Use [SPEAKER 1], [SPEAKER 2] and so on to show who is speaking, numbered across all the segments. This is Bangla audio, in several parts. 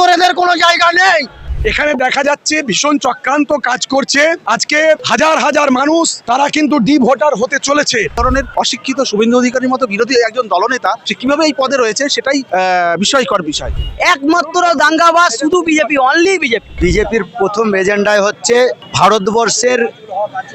[SPEAKER 1] চোরেদের কোনো জায়গা নেই।
[SPEAKER 2] এখানে দেখা যাচ্ছে ভীষণ চক্রান্ত কাজ করছে। আজকে হাজার হাজার মানুষ তারা কিন্তু ডি ভোটার হতে চলেছে।
[SPEAKER 3] ধরনের অশিক্ষিত শুভেন্দু অধিকারীর মতো বিরোধী একজন দলনেতা সে কীভাবে এই পদে রয়েছে সেটাই আহ, বিস্ময়কর বিষয়।
[SPEAKER 1] একমাত্র দাঙ্গাবাজ শুধু বিজেপি অনলি বিজেপি।
[SPEAKER 4] বিজেপির প্রথম এজেন্ডায় হচ্ছে ভারতবর্ষের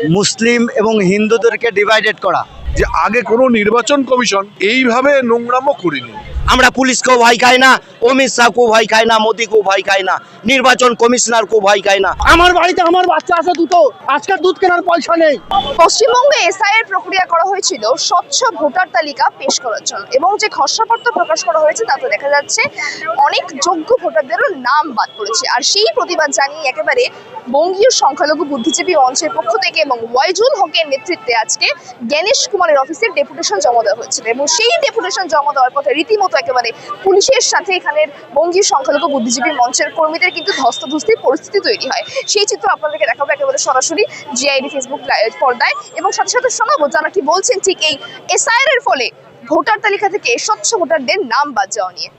[SPEAKER 4] মুসলিম এবং হিন্দুদেরকে ডিভাইডেড করা।
[SPEAKER 5] যে আগে কোনো নির্বাচন কমিশন এইভাবে নোংরামও করিনি।
[SPEAKER 4] আমরা পুলিশকেও ভয় খাই না অমিত শাহকেও ভয় খাই না মোদিকেও ভয় খাই না নির্বাচন কমিশনারকেও ভয় খাই না।
[SPEAKER 1] আমার বাড়িতে আমার বাচ্চা আছে দুটো আজকে দুধ কেনার পয়সা নেই।
[SPEAKER 6] পশ্চিমবঙ্গে এসআইয়ের প্রক্রিয়া করা হয়েছিল স্বচ্ছ ভোটার তালিকা পেশ করার জন্য এবং যে খসড়াপত্র প্রকাশ করা হয়েছে তাতে দেখা যাচ্ছে অনেক যোগ্য ভোটারদেরও নাম বাদ পড়েছে। আর সেই প্রতিবাদ জানিয়ে একেবারে বঙ্গীয় সংখ্যালঘু বুদ্ধিজীবী মঞ্চের পক্ষ থেকে এবং ওয়াইজুল হকের নেতৃত্বে আজকে জ্ঞানেশ কুমারের অফিসে ডেপুটেশন জমা দেওয়া হয়েছিল এবং সেই ডেপুটেশন জমা দেওয়ার পথে রীতিমতো একেবারে পুলিশের সাথে এখানের বঙ্গীয় সংখ্যালঘু বুদ্ধিজীবী মঞ্চের কর্মীদের কিন্তু ধস্তাধস্তির পরিস্থিতি তৈরি হয়। সেই চিত্র আপনাদেরকে দেখাবো একেবারে সরাসরি জিআইডি ফেসবুক পর্দায়। এবং সাথে সাথে শোনাবো যারা কি বলছেন ঠিক এই এসআইআর এর ফলে ভোটার তালিকা থেকে স্বচ্ছ ভোটারদের নাম বাদ যাওয়া নিয়ে।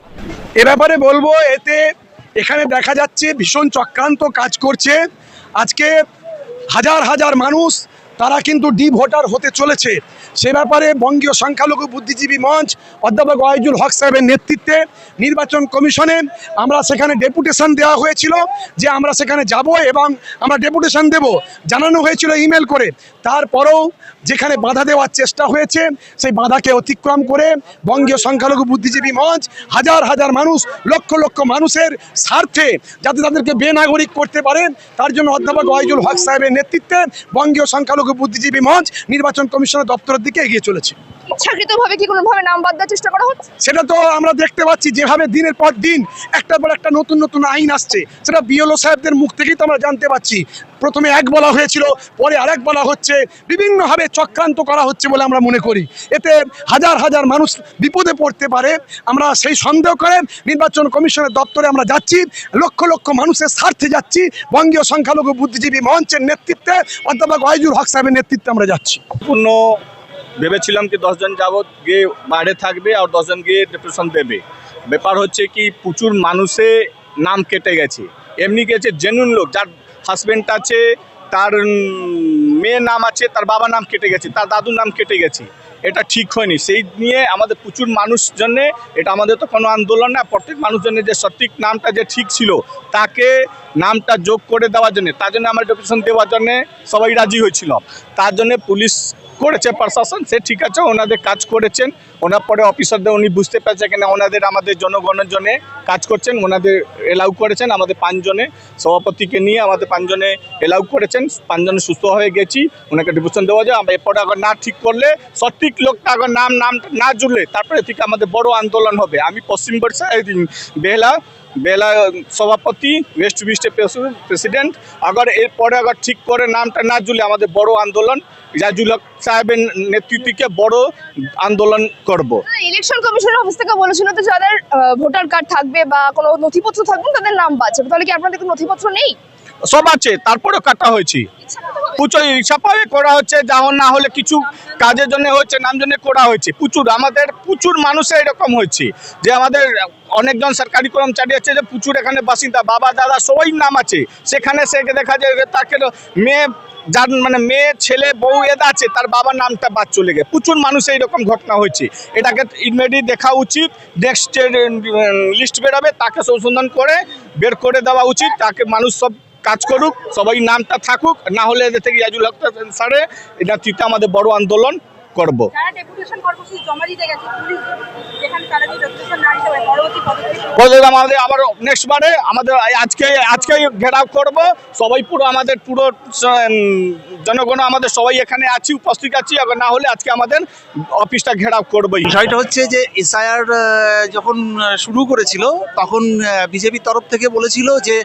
[SPEAKER 2] এ ব্যাপারে বলব, এতে এখানে দেখা যাচ্ছে ভীষণ চক্রান্ত কাজ করছে। আজকে হাজার হাজার মানুষ তারা কিন্তু ডি ভোটার হতে চলেছে। সে ব্যাপারে বঙ্গীয় সংখ্যালঘু বুদ্ধিজীবী মঞ্চ অধ্যাপক ওয়াইজুল হক সাহেবের নেতৃত্বে নির্বাচন কমিশনে আমরা সেখানে ডেপুটেশন দেওয়া হয়েছিল যে আমরা সেখানে যাব এবং আমরা ডেপুটেশন দেব। জানানো হয়েছিল ইমেল করে। তারপরেও যেখানে বাধা দেওয়ার চেষ্টা হয়েছে, সেই বাধাকে অতিক্রম করে বঙ্গীয় সংখ্যালঘু বুদ্ধিজীবী মঞ্চ হাজার হাজার মানুষ, লক্ষ লক্ষ মানুষের স্বার্থে যাতে তাদেরকে বেনাগরিক করতে পারে, তার জন্য অধ্যাপক ওয়াইজুল হক সাহেবের নেতৃত্বে বঙ্গীয় সংখ্যালঘু বুদ্ধিজীবী মঞ্চ নির্বাচন কমিশনের দপ্তরের দিকে এগিয়ে চলেছে।
[SPEAKER 6] ইচ্ছাকৃতভাবে কি কোনোভাবে নাম বাদ দেওয়ার চেষ্টা করা হচ্ছে?
[SPEAKER 2] সেটা তো আমরা দেখতে পাচ্ছি যেভাবে দিনের পর দিন একটার পর একটা নতুন নতুন আইন আসছে সেটা বিএলও সাহেবদের মুখ থেকেই তো আমরা জানতে পাচ্ছি। প্রথমে এক বলা হয়েছিল পরে আরেক বলা হচ্ছে বিভিন্নভাবে চক্রান্ত করা হচ্ছে বলে আমরা মনে করি। এতে হাজার হাজার মানুষ বিপদে পড়তে পারে। আমরা সেই সন্দেহ করে নির্বাচন কমিশনের দপ্তরে আমরা যাচ্ছি লক্ষ লক্ষ মানুষের স্বার্থে যাচ্ছি বঙ্গীয় সংখ্যালঘু বুদ্ধিজীবী মঞ্চের নেতৃত্বে অধ্যাপক ওয়াইজুল হক সাহেবের নেতৃত্বে আমরা যাচ্ছি।
[SPEAKER 7] সম্পূর্ণ ভেবেছিলাম কি দশজন যাবৎ গিয়ে বাইরে থাকবে আর দশজন গিয়ে ডেপুটেশন দেবে। ব্যাপার হচ্ছে কি, প্রচুর মানুষে নাম কেটে গেছে। এমনি গেছে জেনুইন লোক, যার হাজব্যান্ড আছে, তার মেয়ের নাম আছে, তার বাবার নাম কেটে গেছে, তার দাদুর নাম কেটে গেছে। এটা ঠিক হয়নি। সেই নিয়ে আমাদের প্রচুর মানুষ জন্যে এটা আমাদের তো কোনো আন্দোলন না, প্রত্যেক মানুষজনের যে সঠিক নামটা যে ঠিক ছিল, তাকে নামটা যোগ করে দেওয়ার জন্য, তার জন্য আমার ডেপুটেশন দেওয়ার জন্য সবাই রাজি হয়েছিল তার জন্য পুলিশ করেছে প্রশাসন, সে ঠিক আছে, ওনাদের কাজ করেছেন। ওনার পরে অফিসারদের, উনি বুঝতে পেরেছে কিনা, ওনাদের, আমাদের জনগণের জন্য কাজ করছেন, ওনাদের এলাউ করেছেন, আমাদের পাঁচজনে সভাপতিকে নিয়ে আমাদের পাঁচজনে এলাউ করেছেন, পাঁচজনে সুস্থ হয়ে গেছি, ওনাকে ডিভিশন দেওয়া যায়। আমরা এরপরে আবার না ঠিক করলে, সঠিক লোকটা আবার নাম নাম না জুড়লে, তারপরে থেকে আমাদের বড় আন্দোলন হবে। আমি পশ্চিম বর্ষা বেলা বেলা সভাপতি ওয়েস্ট বিস্টের প্রেসিডেন্ট আবার এরপরে আবার ঠিক করে নামটা না জুলে আমাদের বড় আন্দোলন, জাজুল হক সাহেবের নেতৃত্বকে বড় আন্দোলন করব।
[SPEAKER 6] ইলেকশন কমিশনের অফিস থেকে বলেছিল যে যাদের ভোটার কার্ড থাকবে বা কোনো নথিপত্র থাকবে, তাদের নাম বাঁচবে তাহলে কি আপনাদের কোনো নথিপত্র নেই?
[SPEAKER 7] সব আছে, তারপরেও কাটা হয়েছে। প্রচুর ছাপাবে করা হচ্ছে যখন না হলে কিছু কাজের জন্য হচ্ছে, নাম জন্য করা হয়েছে। প্রচুর আমাদের প্রচুর মানুষের এরকম হয়েছে যে আমাদের অনেকজন সরকারি কর্মচারী আছে যে প্রচুর এখানে বাসিন্দা, বাবা, দাদা সবাই নাম আছে। সেখানে সে দেখা যায় তাকে মেয়ে, যার মানে মেয়ে, ছেলে, বউ এদা আছে, তার বাবার নামটা বাদ চলে গেছে। প্রচুর মানুষের এইরকম ঘটনা হয়েছে। এটাকে ইমিডিয়েট দেখা উচিত নেক্সট লিস্ট বেরোবে, তাকে সংশোধন করে, বের করে দেওয়া উচিত, তাকে মানুষ সব কাজ করুক সবাই নামটা থাকুক না হলে এদের থেকে ইয়াজুল হক স্যারে এটা তৃতীয় আমাদের বড় আন্দোলন করব। আমাদের আবার নেক্সট বারে আমাদের আজকে আজকে ঘেরাও করব। সবাই পুরো আমাদের পুরো জনগণ আমাদের সবাই এখানে আছি উপস্থিত আছি। না হলে আজকে আমাদের অফিসটা ঘেরাও করবোই।
[SPEAKER 3] বিষয়টা হচ্ছে যে এসআইআর যখন শুরু করেছিল তখন বিজেপির তরফ থেকে বলেছিল যে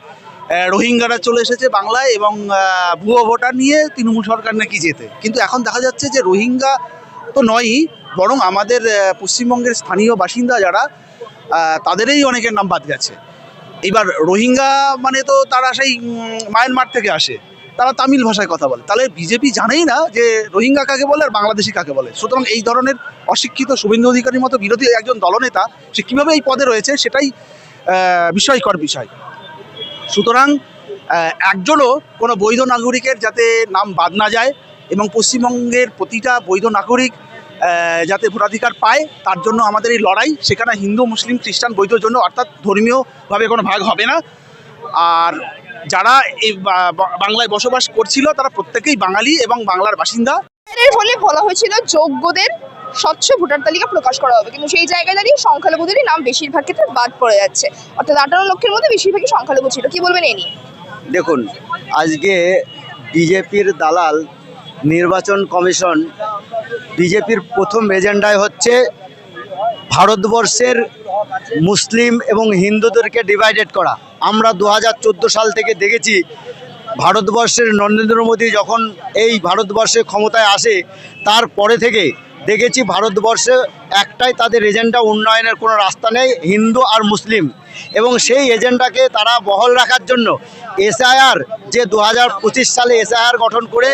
[SPEAKER 3] রোহিঙ্গারা চলে এসেছে বাংলায় এবং ভুয়ো ভোটার নিয়ে তৃণমূল সরকার নাকি যেতে। কিন্তু এখন দেখা যাচ্ছে যে রোহিঙ্গা তো নয়ই বরং আমাদের পশ্চিমবঙ্গের স্থানীয় বাসিন্দা যারা তাদেরই অনেকের নাম বাদ গেছে। এবার রোহিঙ্গা মানে তো তারা সেই মায়ানমার থেকে আসে। তারা তামিল ভাষায় কথা বলে। তাহলে বিজেপি জানেই না যে রোহিঙ্গা কাকে বলে আর বাংলাদেশি কাকে বলে। সুতরাং এই ধরনের অশিক্ষিত শুভেন্দু অধিকারীর মতো বিরোধী একজন দলনেতা সে কীভাবে এই পদে রয়েছে সেটাই আহ, বিস্ময়কর বিষয়। সুতরাং একজনও কোনো বৈধ নাগরিকের যাতে নাম বাদ না যায় এবং পশ্চিমবঙ্গের প্রতিটা বৈধ নাগরিক যাতে ভোটাধিকার পায়, তার জন্য আমাদের এই লড়াই, সেখানে হিন্দু, মুসলিম, খ্রিস্টান বৈধর জন্য অর্থাৎ ধর্মীয়ভাবে কোনো ভাগ হবে না। আর যারা এই বাংলায় বসবাস করছিল, তারা প্রত্যেকেই বাঙালি এবং বাংলার বাসিন্দা।
[SPEAKER 6] বলা হয়েছিল যোগ্যদের স্বচ্ছ ভোটার তালিকা প্রকাশ করা হবে। কিন্তু সেই জায়গায় দাঁড়িয়ে সংখ্যালঘুদেরই নাম বেশিরভাগ ক্ষেত্রে বাদ পড়ে যাচ্ছে। অর্থাৎ আঠারো লক্ষের মধ্যে বেশিরভাগই সংখ্যালঘু ছিল। কি বলবেন এই নিয়ে?
[SPEAKER 4] দেখুন, আজকে বিজেপির দালাল নির্বাচন কমিশন বিজেপির প্রথম এজেন্ডায় হচ্ছে ভারতবর্ষের মুসলিম এবং হিন্দুদেরকে ডিভাইডেড করা। আমরা দু হাজার চোদ্দ সাল থেকে দেখেছি, ভারতবর্ষের নরেন্দ্র মোদী যখন এই ভারতবর্ষে ক্ষমতায় আসে, তারপরে থেকে দেখেছি ভারতবর্ষে একটাই তাদের এজেন্ডা, উন্নয়নের কোনো রাস্তা নেই, হিন্দু আর মুসলিম। এবং সেই এজেন্ডাকে তারা বহাল রাখার জন্য এসআইআর, যে দু পঁচিশ সালে এসআইআর গঠন করে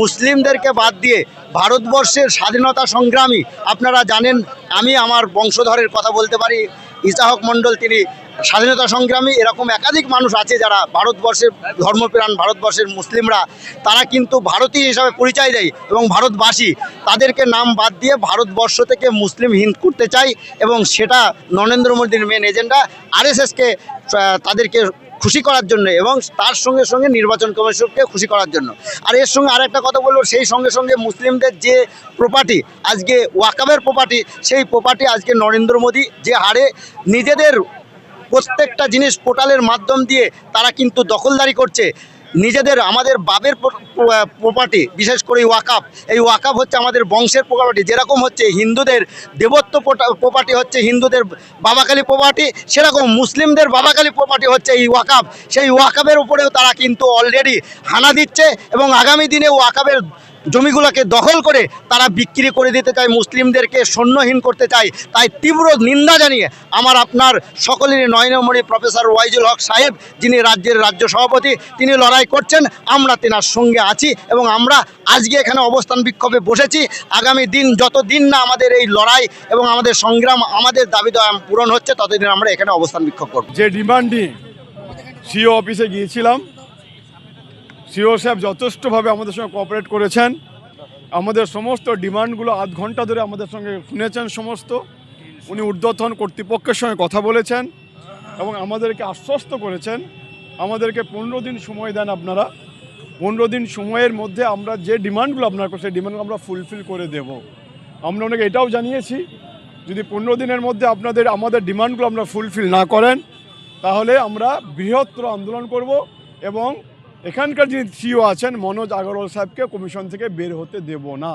[SPEAKER 4] মুসলিমদেরকে বাদ দিয়ে ভারতবর্ষের স্বাধীনতা সংগ্রামী, আপনারা জানেন, আমি আমার বংশধরের কথা বলতে পারি, ইসাহক মণ্ডল তিনি স্বাধীনতা সংগ্রামী এরকম একাধিক মানুষ আছে যারা ভারতবর্ষের ধর্মপ্রাণ, ভারতবর্ষের মুসলিমরা, তারা কিন্তু ভারতীয় হিসাবে পরিচয় দেয় এবং ভারতবাসী, তাদেরকে নাম বাদ দিয়ে ভারতবর্ষ থেকে মুসলিম হিন্দ করতে চাই এবং সেটা নরেন্দ্র মোদীর মেন এজেন্ডা আরএসএসকে তাদেরকে খুশি করার জন্য এবং তার সঙ্গে সঙ্গে নির্বাচন কমিশনকে খুশি করার জন্য। আর এর সঙ্গে আরেকটা কথা বলব, সেই সঙ্গে সঙ্গে মুসলিমদের যে প্রপার্টি আজকে ওয়াকাবের প্রপার্টি সেই প্রপার্টি আজকে নরেন্দ্র মোদী যে হারে নিজেদের প্রত্যেকটা জিনিস পোর্টালের মাধ্যম দিয়ে তারা কিন্তু দখলদারি করছে। নিজেদের, আমাদের বাবের প্রপার্টি বিশেষ করে ওয়াকাপ এই ওয়াকাপ হচ্ছে আমাদের বংশের প্রপার্টি যেরকম হচ্ছে হিন্দুদের দেবত্ব প্রপার্টি হচ্ছে হিন্দুদের বাবাকালী প্রপার্টি সেরকম মুসলিমদের বাবাকালী প্রপার্টি হচ্ছে এই ওয়াকাপ সেই ওয়াকাপের উপরেও তারা কিন্তু অলরেডি হানা দিচ্ছে এবং আগামী দিনে ওয়াকাপের জমিগুলোকে দখল করে তারা বিক্রি করে দিতে চায়, মুসলিমদেরকে সৈন্যহীন করতে চায়। তাই তীব্র নিন্দা জানিয়ে আমার আপনার সকলেরই নয়নমণি প্রফেসর ওয়াইজুল হক সাহেব, যিনি রাজ্যের রাজ্য সভাপতি, তিনি লড়াই করছেন। আমরা তেনার সঙ্গে আছি এবং আমরা আজকে এখানে অবস্থান বিক্ষোভে বসেছি। আগামী দিন যত দিন না আমাদের এই লড়াই এবং আমাদের সংগ্রাম আমাদের দাবি দেওয়া পূরণ হচ্ছে, ততদিন আমরা এখানে অবস্থান বিক্ষোভ করব।
[SPEAKER 8] যে ডিমান্ড নিয়ে সিও অফিসে গিয়েছিলাম সিও সাহেব যথেষ্টভাবে আমাদের সঙ্গে কোঅপারেট করেছেন। আমাদের সমস্ত ডিমান্ডগুলো আধ ঘণ্টা ধরে আমাদের সঙ্গে শুনেছেন সমস্ত। উনি ঊর্ধ্বতন কর্তৃপক্ষের সঙ্গে কথা বলেছেন এবং আমাদেরকে আশ্বস্ত করেছেন। আমাদেরকে পনেরো দিন সময় দেন আপনারা। পনেরো দিন সময়ের মধ্যে আমরা যে ডিমান্ডগুলো আপনার সেই ডিমান্ডগুলো আমরা ফুলফিল করে দেব। আমরা ওনাকে এটাও জানিয়েছি, যদি পনেরো দিনের মধ্যে আপনাদের, আমাদের ডিমান্ডগুলো আপনারা ফুলফিল না করেন, তাহলে আমরা বৃহত্তর আন্দোলন করব এবং এখানকার যিনি সিও আছেন মনোজ আগরওয়াল সাহেবকে কমিশন থেকে বের হতে দেব না।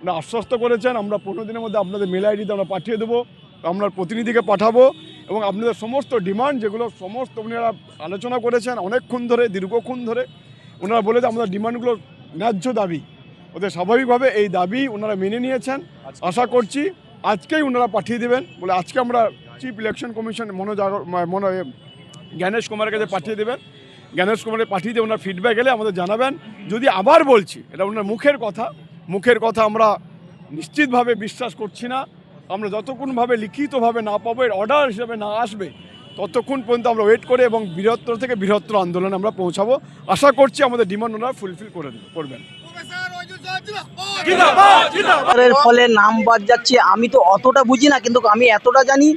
[SPEAKER 8] ওনারা আশ্বস্ত করেছেন আমরা পনেরো দিনের মধ্যে আপনাদের মেল আইডিতে আমরা পাঠিয়ে দেবো আমরা প্রতিনিধিকে পাঠাবো এবং আপনাদের সমস্ত ডিমান্ড যেগুলো সমস্ত ওনারা আলোচনা করেছেন অনেকক্ষণ ধরে দীর্ঘক্ষণ ধরে ওনারা বলে যে আমাদের ডিমান্ডগুলো ন্যায্য দাবি। ওদের স্বাভাবিকভাবে এই দাবি ওনারা মেনে নিয়েছেন। আশা করছি আজকেই ওনারা পাঠিয়ে দেবেন বলে আজকে আমরা চিফ ইলেকশন কমিশন মনোজ মনো জ্ঞানেশ কুমারের কাছে পাঠিয়ে দেবেন। জ্ঞানেশ কুমারের পাঠিয়ে দিয়ে ওনার ফিডব্যাক এলে আমাদের জানাবেন। যদি আবার বলছি এটা ওনার মুখের কথা মুখের কথা আমরা নিশ্চিতভাবে বিশ্বাস করছি না। আমরা যতক্ষণভাবে লিখিতভাবে না পাবো এর অর্ডার হিসেবে না আসবে ততক্ষণ পর্যন্ত আমরা ওয়েট করে এবং বৃহত্তর থেকে বৃহত্তর আন্দোলনে আমরা পৌঁছাবো। আশা করছি আমাদের ডিমান্ড ওনারা ফুলফিল করে দেবে- করবেন।
[SPEAKER 1] এর ফলে নাম বাদ যাচ্ছে আমি তো অতটা বুঝি না কিন্তু আমি এতটা জানি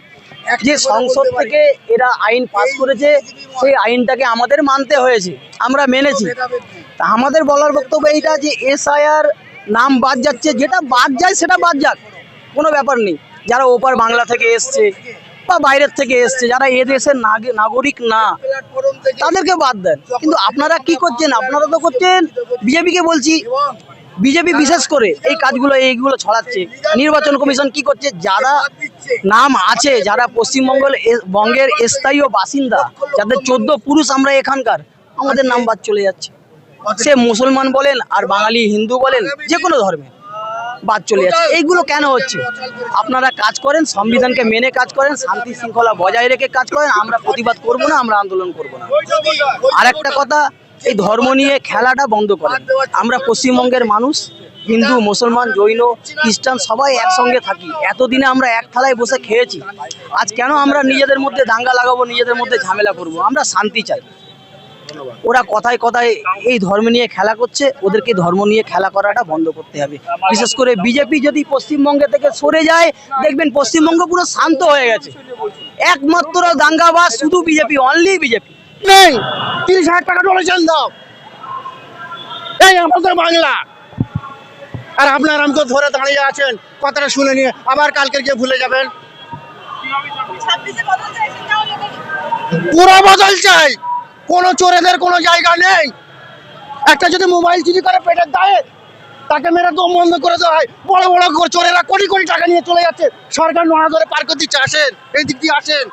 [SPEAKER 1] যে সংসদ থেকে এরা আইন পাস করেছে সেই আইনটাকে আমাদের মানতে হয়েছে আমরা মেনেছি। তা আমাদের বলার বক্তব্য এইটা যে এসআইআর নাম বাদ যাচ্ছে যেটা বাদ যায় সেটা বাদ যাক কোনো ব্যাপার নেই। যারা ওপার বাংলা থেকে এসছে বা বাইরের থেকে এসছে যারা এ দেশের নাগরিক না তাদেরকে বাদ দেন। কিন্তু আপনারা কি করছেন? আপনারা তো করছেন। বিজেপিকে বলছি বিজেপি বিশেষ করে এই কাজগুলো এইগুলো ছড়াচ্ছে। নির্বাচন কমিশন কি করছে? যারা নাম আছে যারা পশ্চিমবঙ্গের বঙ্গের স্থায়ী বাসিন্দা। যাদের চোদ্দ পুরুষ আমরা এখানকার, আমাদের নাম বাদ চলে যাচ্ছে। সে মুসলমান বলেন আর বাঙালি হিন্দু বলেন যে কোনো ধর্মে বাদ চলে যাচ্ছে। এইগুলো কেন হচ্ছে? আপনারা কাজ করেন, সংবিধানকে মেনে কাজ করেন, শান্তি শৃঙ্খলা বজায় রেখে কাজ করেন, আমরা প্রতিবাদ করব না, আমরা আন্দোলন করব না। আর একটা কথা, এই ধর্ম নিয়ে খেলাটা বন্ধ করে আমরা পশ্চিমবঙ্গের মানুষ হিন্দু, মুসলমান, জৈন, খ্রিস্টান সবাই একসঙ্গে থাকি। এতদিনে আমরা এক থালায় বসে খেয়েছি। আজ কেন আমরা নিজেদের মধ্যে দাঙ্গা লাগাবো, নিজেদের মধ্যে ঝামেলা করব? আমরা শান্তি চাই। ওরা কথায় কথায় এই ধর্ম নিয়ে খেলা করছে, ওদেরকে ধর্ম নিয়ে খেলা করাটা বন্ধ করতে হবে। বিশেষ করে বিজেপি যদি পশ্চিমবঙ্গে থেকে সরে যায়, দেখবেন পশ্চিমবঙ্গ পুরো শান্ত হয়ে গেছে। একমাত্র দাঙ্গাবাজ শুধু বিজেপি অনলি বিজেপি।
[SPEAKER 9] নেই। তিরিশ হাজার টাকা ডোনেশন দাও। এই আমাদের বাংলা। আর আপনার আমাকে ধরে দাঁড়িয়ে আছেন, কথাটা শুনে নিয়ে আবার কালকে গিয়ে ভুলে যাবেন। পুরো বদল চাই। কোনো চোরেদের কোনো জায়গা নেই। একটা যদি মোবাইল চুরি করে পেটের দায়ে, তাকে মেরে দম বন্ধ করে দেওয়া হয়। বড় বড় চোরেরা কোটি কোটি টাকা নিয়ে চলে যাচ্ছে। সরকার নোয়া ধরে পার দিচ্ছে আসেন এই দিক দিয়ে আসেন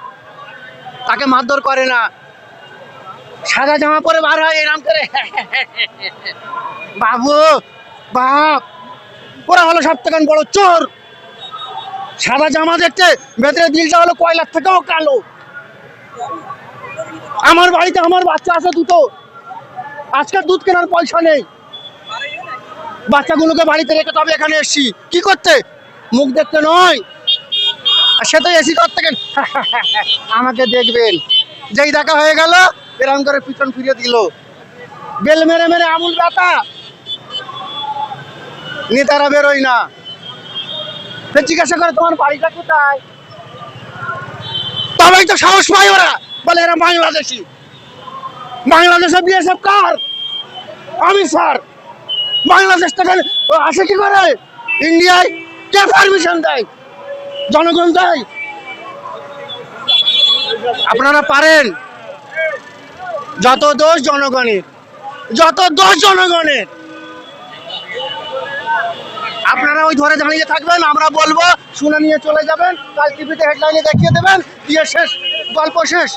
[SPEAKER 9] তাকে মারধর করে না। সাদা জামা পরে বার হয়, এরম করে। বাবু, বাপ। ওরা হলো সব থেকে বড় চোর। সাদা জামা দেখতে ভেতরে দিলটা হলো কয়লার থেকেও কালো। আমার বাড়িতে আমার বাচ্চা আছে দুটো। আজকে দুধ কেনার পয়সা নেই। বাচ্চাগুলোকে বাড়িতে রেখে তবে এখানে এসছি। কি করতে? মুখ দেখতে নয়। আর সে তো এসি করতে গেল আমাকে দেখবেন। যেই দেখা হয়ে গেল এরকম করে পিছন ফিরিয়ে দিল। বেল মেরে মেরে আমুল ব্যথা। নেতারা বেরোয় না। জিজ্ঞাসা করে, তোমার বাড়িটা কোথায়? তবেই তো সাহস পায় ওরা। বলে, এরা বাংলাদেশি। বাংলাদেশে বিএসএফ কার? আমি, স্যার। বাংলাদেশ থেকে আসে কি করে? ইন্ডিয়ায় কে পারমিশন দেয়? জনগণ দেয়? আপনারা পারেন। যত দোষ জনগণের, যত দোষ জনগণের আপনারা ওই ধরে দাঁড়িয়ে থাকবেন, আমরা বলব, শুনে নিয়ে চলে যাবেন, কাল টিভিতে হেডলাইনে দেখিয়ে দেবেন, দিয়ে শেষ, গল্প শেষ।